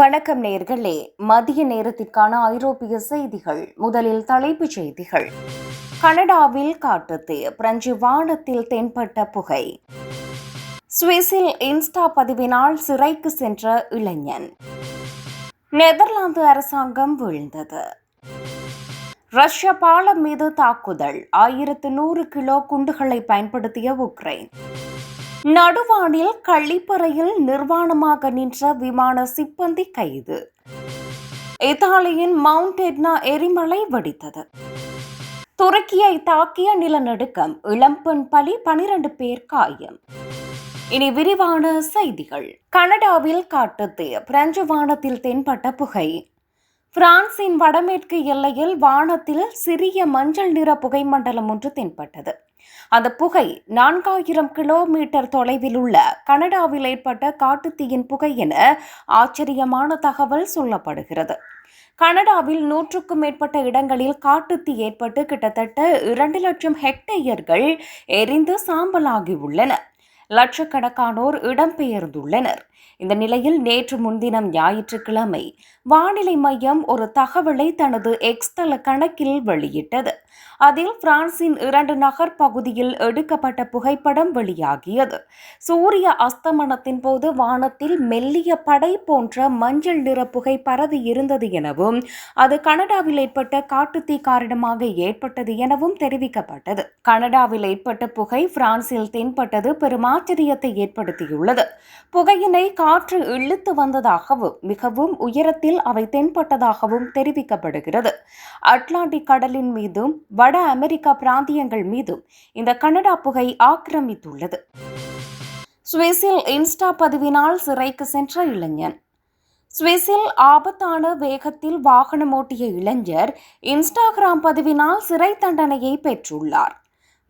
வணக்கம் நேர்களே. மதிய நேரத்திற்கான ஐரோப்பிய செய்திகள். முதலில் தலைப்புச் செய்திகள். கனடாவில் காட்டுத்தீ பிரெஞ்சு வானத்தில் தென்பட்ட புகை. சுவிஸில் இன்ஸ்டா பதிவினால் சிறைக்கு சென்ற இளைஞன். நெதர்லாந்து அரசாங்கம் வீழ்ந்தது. ரஷ்ய பாலம் மீது தாக்குதல். ஆயிரத்து நூறு கிலோ குண்டுகளை பயன்படுத்திய உக்ரைன். நடுவானில் கள்ளிப்பறையில் நிர்வாணமாக நின்ற விமான சிப்பந்தி கைது. இத்தாலியின் மவுண்ட் எட்னா எரிமலை வெடித்தது. துருக்கியை தாக்கிய நிலநடுக்கம் இளம்பெண் பலி பனிரண்டு பேர் காயம். இனி விரிவான செய்திகள். கனடாவில் காட்டுத்தீ பிரெஞ்சு வானத்தில் தென்பட்ட புகை. பிரான்சின் வடமேற்கு எல்லையில் வானத்தில் சிறிய மஞ்சள் நிற புகைமண்டலம் ஒன்று தென்பட்டது. அந்த புகை நான்காயிரம் கிலோமீட்டர் தொலைவில் உள்ள கனடாவில் ஏற்பட்ட காட்டுத்தீயின் புகை என ஆச்சரியமான தகவல் சொல்லப்படுகிறது. கனடாவில் நூற்றுக்கும் மேற்பட்ட இடங்களில் காட்டுத்தீ ஏற்பட்டு கிட்டத்தட்ட இரண்டு லட்சம் ஹெக்டேயர்கள் எரிந்து சாம்பலாகியுள்ளன லட்சக்கணக்கானோர் இடம்பெயர்ந்துள்ளனர். இந்த நிலையில் நேற்று முன்தினம் ஞாயிற்றுக்கிழமை வானிலை மையம் ஒரு தகவலை தனது எக்ஸ் தள கணக்கில் வெளியிட்டது. அதில் பிரான்சின் இரண்டு நகர் பகுதியில் எடுக்கப்பட்ட புகைப்படம் வெளியாகியது. சூரிய அஸ்தமனத்தின் போது வானத்தில் மெல்லிய படை போன்ற மஞ்சள் நிற புகை பரவி இருந்தது எனவும் அது கனடாவில் ஏற்பட்ட காட்டுத்தீ காரணமாக ஏற்பட்டது எனவும் தெரிவிக்கப்பட்டது. கனடாவில் ஏற்பட்ட புகை பிரான்சில் தென்பட்டது பெருமா ஆச்சரியத்தை ஏற்படுத்தியுள்ளது. புகையினை காற்று இழுத்து வந்ததாகவும் மிகவும் உயரத்தில் அவை தென்பட்டதாகவும் தெரிவிக்கப்படுகிறது. அட்லாண்டிக் கடலின் மீதும் வட அமெரிக்கா பிராந்தியங்கள் மீதும் இந்த கனடா புகை ஆக்கிரமித்துள்ளது. சுவிஸில் இன்ஸ்டா பதிவினால் சிறைக்கு சென்ற இளைஞன். சுவிஸில் ஆபத்தான வேகத்தில் வாகனம் ஓட்டிய இளைஞர் இன்ஸ்டாகிராம் பதிவினால் சிறை தண்டனையை பெற்றுள்ளார்.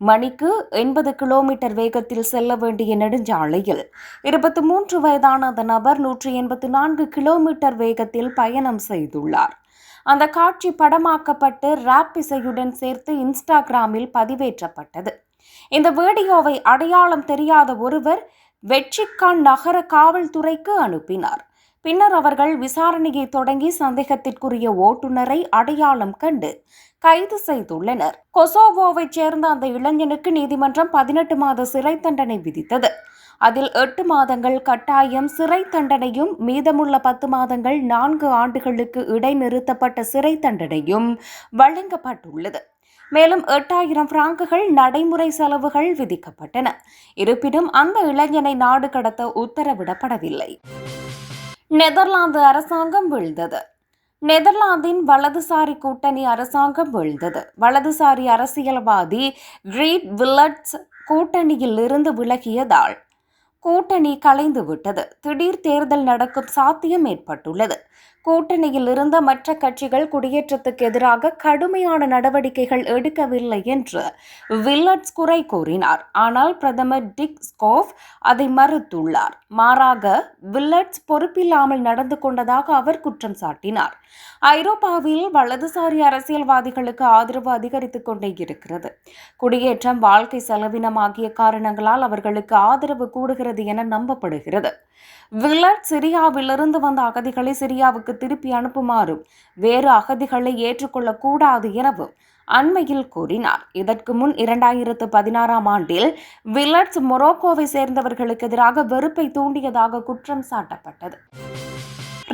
மணிக்கு எண்பது கிலோமீட்டர் வேகத்தில் செல்ல வேண்டிய நெடுஞ்சாலையில் இருபத்தி மூன்று வயதான அந்த நபர் நூற்றி எண்பத்தி நான்கு கிலோமீட்டர் வேகத்தில் பயணம் செய்துள்ளார். அந்த காட்சி படமாக்கப்பட்டு ராப் இசையுடன் சேர்த்து இன்ஸ்டாகிராமில் பதிவேற்றப்பட்டது. இந்த வீடியோவை அடையாளம் தெரியாத ஒருவர் வெற்றிக்கான் நகர காவல்துறைக்கு அனுப்பினார். பின்னர் அவர்கள் விசாரணையை தொடங்கி சந்தேகத்திற்குரிய ஓட்டுநரை அடையாளம் கண்டு கைது செய்துள்ளனர். கொசோவோவைச் சேர்ந்த அந்த இளைஞனுக்கு நீதிமன்றம் பதினெட்டு மாத சிறை தண்டனை விதித்தது. அதில் எட்டு மாதங்கள் கட்டாயம் சிறை தண்டனையும் மீதமுள்ள பத்து மாதங்கள் நான்கு ஆண்டுகளுக்கு இடைநிறுத்தப்பட்ட சிறை தண்டனையும் வழங்கப்பட்டுள்ளது. மேலும் எட்டாயிரம் பிராங்குகள் நடைமுறை செலவுகள் விதிக்கப்பட்டன. இருப்பினும் அந்த இளைஞனை நாடு கடத்த உத்தரவிடப்படவில்லை. நெதர்லாந்து அரசாங்கம் வீழ்ந்தது. நெதர்லாந்தின் வலதுசாரி கூட்டணி அரசாங்கம் வீழ்ந்தது. வலதுசாரி அரசியல்வாதி கிரீட் வில்லட்ஸ் கூட்டணியில் இருந்து விலகியதால் கூட்டணி கலைந்து விட்டது திடீர் தேர்தல் நடக்கும் சாத்தியம் ஏற்பட்டுள்ளது. கூட்டணியில் இருந்த மற்ற கட்சிகள் குடியேற்றத்துக்கு எதிராக கடுமையான நடவடிக்கைகள் எடுக்கவில்லை என்று வில்லட்ஸ் குறை கூறினார். ஆனால் பிரதமர் டிக் ஸ்கோஃப் அதை மறுத்துள்ளார். மாறாக வில்லட்ஸ் பொறுப்பில்லாமல் நடந்து கொண்டதாக அவர் குற்றம் சாட்டினார். ஐரோப்பாவில் வலதுசாரி அரசியல்வாதிகளுக்கு ஆதரவு அதிகரித்துக் கொண்டே இருக்கிறது. குடியேற்றம் வாழ்க்கை செலவினம் ஆகிய காரணங்களால் அவர்களுக்கு ஆதரவு கூடுகிறது என நம்பப்படுகிறது. வில்லட் சிரியாவிலிருந்து வந்த அகதிகளை சிரியாவுக்கு திருப்பி அனுப்புமாறும் வேறு அகதிகளை ஏற்றுக்கொள்ளக்கூடாது எனவும் அண்மையில் கூறினார். இதற்கு முன் இரண்டாயிரத்து பதினாறாம் ஆண்டில் வில்லட்ஸ் மொரோக்கோவை சேர்ந்தவர்களுக்கு எதிராக வெறுப்பை தூண்டியதாக குற்றம் சாட்டப்பட்டது.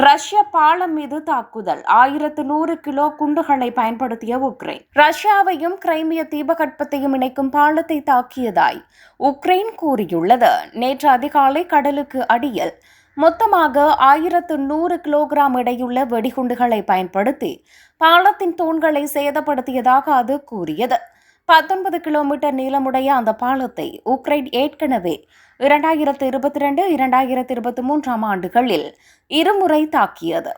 ரஷ்ய பாலம் மீது தாக்குதல். ஆயிரத்து நூறு கிலோ குண்டுகளை பயன்படுத்திய உக்ரைன். ரஷ்யாவையும் கிரைமிய தீபகற்பத்தையும் இணைக்கும் பாலத்தை தாக்கியதாய் உக்ரைன் கூறியுள்ளது. நேற்று அதிகாலை கடலுக்கு அடியில் மொத்தமாக ஆயிரத்து நூறு கிலோகிராம் எடையுள்ள வெடிகுண்டுகளை பயன்படுத்தி பாலத்தின் தூண்களை சேதப்படுத்தியதாக அது கூறியது. பத்தொன்பது கிலோமீட்டர் நீளமுடைய அந்த பாலத்தை உக்ரைன் ஏற்கனவே இரண்டாயிரத்து இருபத்தி ரெண்டு இரண்டாயிரத்து இருபத்தி மூன்றாம் ஆண்டுகளில் இருமுறை தாக்கியது.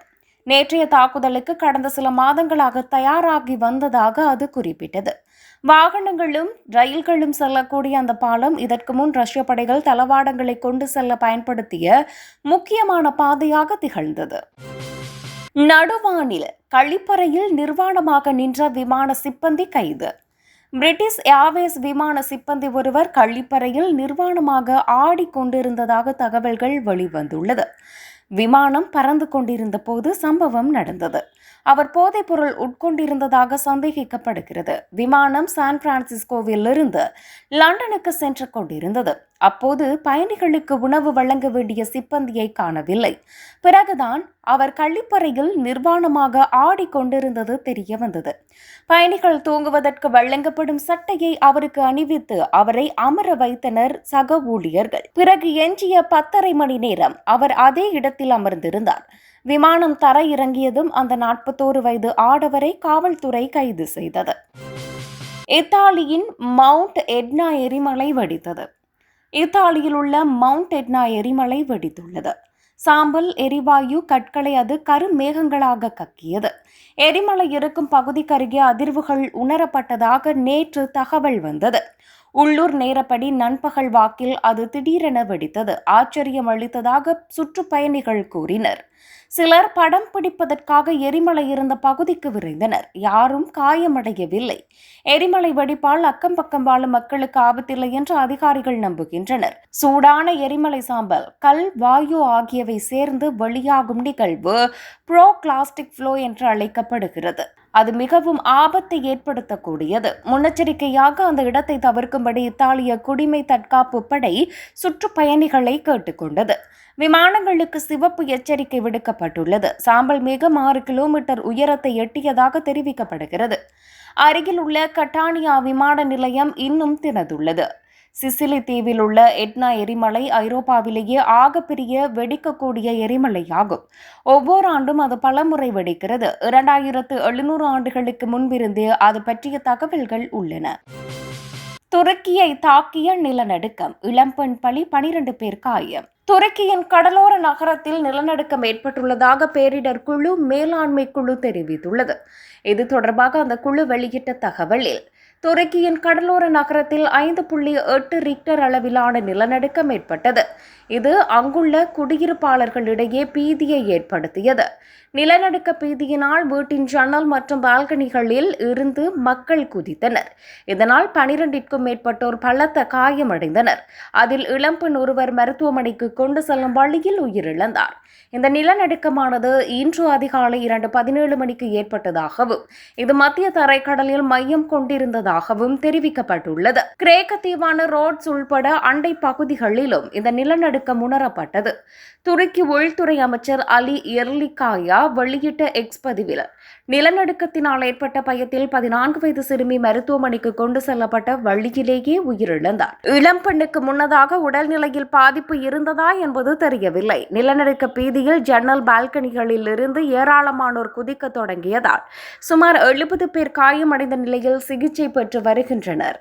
நேற்றைய தாக்குதலுக்கு கடந்த சில மாதங்களாக தயாராகி வந்ததாக அது குறிப்பிட்டது. வாகனங்களும் ரயில்களும் செல்லக்கூடிய அந்த பாலம் இதற்கு முன் ரஷ்ய படைகள் தளவாடங்களை கொண்டு செல்ல பயன்படுத்திய முக்கியமான பாதையாக திகழ்ந்தது. நடுவானில் கழிப்பறையில் நிர்வாணமாக நின்ற விமான சிப்பந்தி கைது. பிரிட்டிஷ் ஏர்வேஸ் விமான சிப்பந்தி ஒருவர் கழிப்பறையில் நிர்வாணமாக ஆடிக்கொண்டிருந்ததாக தகவல்கள் வெளிவந்துள்ளது. விமானம் பறந்து கொண்டிருந்த போது சம்பவம் நடந்தது. அவர் போதைப்பொருள் உட்கொண்டிருந்ததாக சந்தேகிக்கப்படுகிறது. விமானம் சான் பிரான்சிஸ்கோவிலிருந்து லண்டனுக்கு சென்று கொண்டிருந்தது. அப்போது பயணிகளுக்கு உணவு வழங்க வேண்டிய சிப்பந்தியை காணவில்லை. பிறகுதான் அவர் கள்ளிப்பறையில் நிர்வாணமாக ஆடிக்கொண்டிருந்தது தெரிய வந்தது. பயணிகள் தூங்குவதற்கு வழங்கப்படும் சட்டையை அவருக்கு அணிவித்து அவரை அமர வைத்தனர் சக ஊழியர்கள். பிறகு எஞ்சிய பத்தரை மணி நேரம் அவர் அதே இடத்தில் அமர்ந்திருந்தார். விமானம் தர இறங்கியதும் அந்த நாற்பத்தோரு வயது ஆடவரை காவல்துறை கைது செய்தது. இத்தாலியின் மவுண்ட் எட்னா எரிமலை வெடித்தது. இத்தாலியில் உள்ள மவுண்ட் எட்னா எரிமலை வெடித்துள்ளது. சாம்பல் எரிவாயு கற்களை அது கருமேகங்களாக கக்கியது. எரிமலை இருக்கும் பகுதிக்கருகே அதிர்வுகள் உணரப்பட்டதாக நேற்று தகவல் வந்தது. உள்ளூர் நேரப்படி நண்பகல் வாக்கில் அது திடீரென வெடித்தது. ஆச்சரியம் அளித்ததாக சுற்றுப்பயணிகள் கூறினர். சிலர் படம் பிடிப்பதற்காக எரிமலை இருந்த பகுதிக்கு விரைந்தனர். யாரும் காயமடையவில்லை. எரிமலை வெடிப்பால் அக்கம் பக்கம் வாழும் மக்களுக்கு ஆபத்தில்லை என்று அதிகாரிகள் நம்புகின்றனர். சூடான எரிமலை சாம்பல் கல் வாயு ஆகியவை சேர்ந்து வெளியாகும் நிகழ்வு ப்ரோ பிளாஸ்டிக் ஃப்ளோ என்று அழைக்கப்படுகிறது. அது மிகவும் ஆபத்தை ஏற்படுத்தக்கூடியது. முன்னெச்சரிக்கையாக அந்த இடத்தை தவிர்க்கும்படி இத்தாலிய குடிமை தற்காப்பு படை சுற்றுப்பயணிகளை கேட்டுக்கொண்டது. விமானங்களுக்கு சிவப்பு எச்சரிக்கை விடுக்கப்பட்டுள்ளது. சாம்பல் மேகம் ஆறு கிலோமீட்டர் உயரத்தை எட்டியதாக தெரிவிக்கப்படுகிறது. அருகில் உள்ள கட்டானியா விமான நிலையம் இன்னும் திறந்துள்ளது. சிசிலி தீவில் உள்ள எட்னா எரிமலை ஐரோப்பாவிலேயே ஆகப்பெரிய வெடிக்கக்கூடிய எரிமலையாகும். ஒவ்வொரு ஆண்டும் அது பலமுறை வெடிக்கிறது. இரண்டாயிரத்து எழுநூறு ஆண்டுகளுக்கு முன்பிருந்தே அது பற்றிய தகவல்கள் உள்ளன. துருக்கியை தாக்கிய நிலநடுக்கம். இளம்பெண் பலி பனிரெண்டு பேர் காயம். துருக்கியின் கடலோர நகரத்தில் நிலநடுக்கம் ஏற்பட்டுள்ளதாக பேரிடர் குழு மேலாண்மை குழு தெரிவித்துள்ளது. இது தொடர்பாக அந்த குழு வெளியிட்ட தகவலில் துருக்கியின் கடலோர நகரத்தில் ஐந்து புள்ளி எட்டு ரிக்டர் அளவிலான நிலநடுக்கம் ஏற்பட்டது. இது அங்குள்ள குடியிருப்பாளர்களிடையே பீதியை ஏற்படுத்தியது. நிலநடுக்க பீதியினால் வீட்டின் ஜன்னல் மற்றும் பால்கனிகளில் இருந்து மக்கள் குதித்தனர். இதனால் பனிரெண்டிற்கும் மேற்பட்டோர் பலத்த காயமடைந்தனர். அதில் இளம்பெண் ஒருவர் மருத்துவமனைக்கு கொண்டு செல்லும் வழியில் உயிரிழந்தார். இந்த நிலநடுக்கமானது இன்று அதிகாலை இரண்டு பதினேழு மணிக்கு ஏற்பட்டதாகவும் இது மத்திய தரைக்கடலில் மையம் கொண்டிருந்ததாகவும் தெரிவிக்கப்பட்டுள்ளது. கிரேக்க தீவான ரோட்ஸ் உள்பட அண்டை பகுதிகளிலும் இந்த நிலநடுக்க நிலநடுக்கம் உணரப்பட்டது. துருக்கி உள்துறை அமைச்சர் அலி எர்லிகாயா வெளியிட்ட எக்ஸ் பதிவில் நிலநடுக்கத்தினால் ஏற்பட்ட பயத்தில் பதினான்கு வயது சிறுமி மருத்துவமனைக்கு கொண்டு செல்லப்பட்ட வழியிலேயே உயிரிழந்தார். இளம் பெண்ணுக்கு முன்னதாக உடல்நிலையில் பாதிப்பு இருந்ததா என்பது தெரியவில்லை. நிலநடுக்க பீதியில் ஜன்னல் பால்கனிகளில் இருந்து ஏராளமானோர் குதிக்க தொடங்கியதால் சுமார் எழுபது பேர் காயமடைந்த நிலையில் சிகிச்சை பெற்று வருகின்றனர்.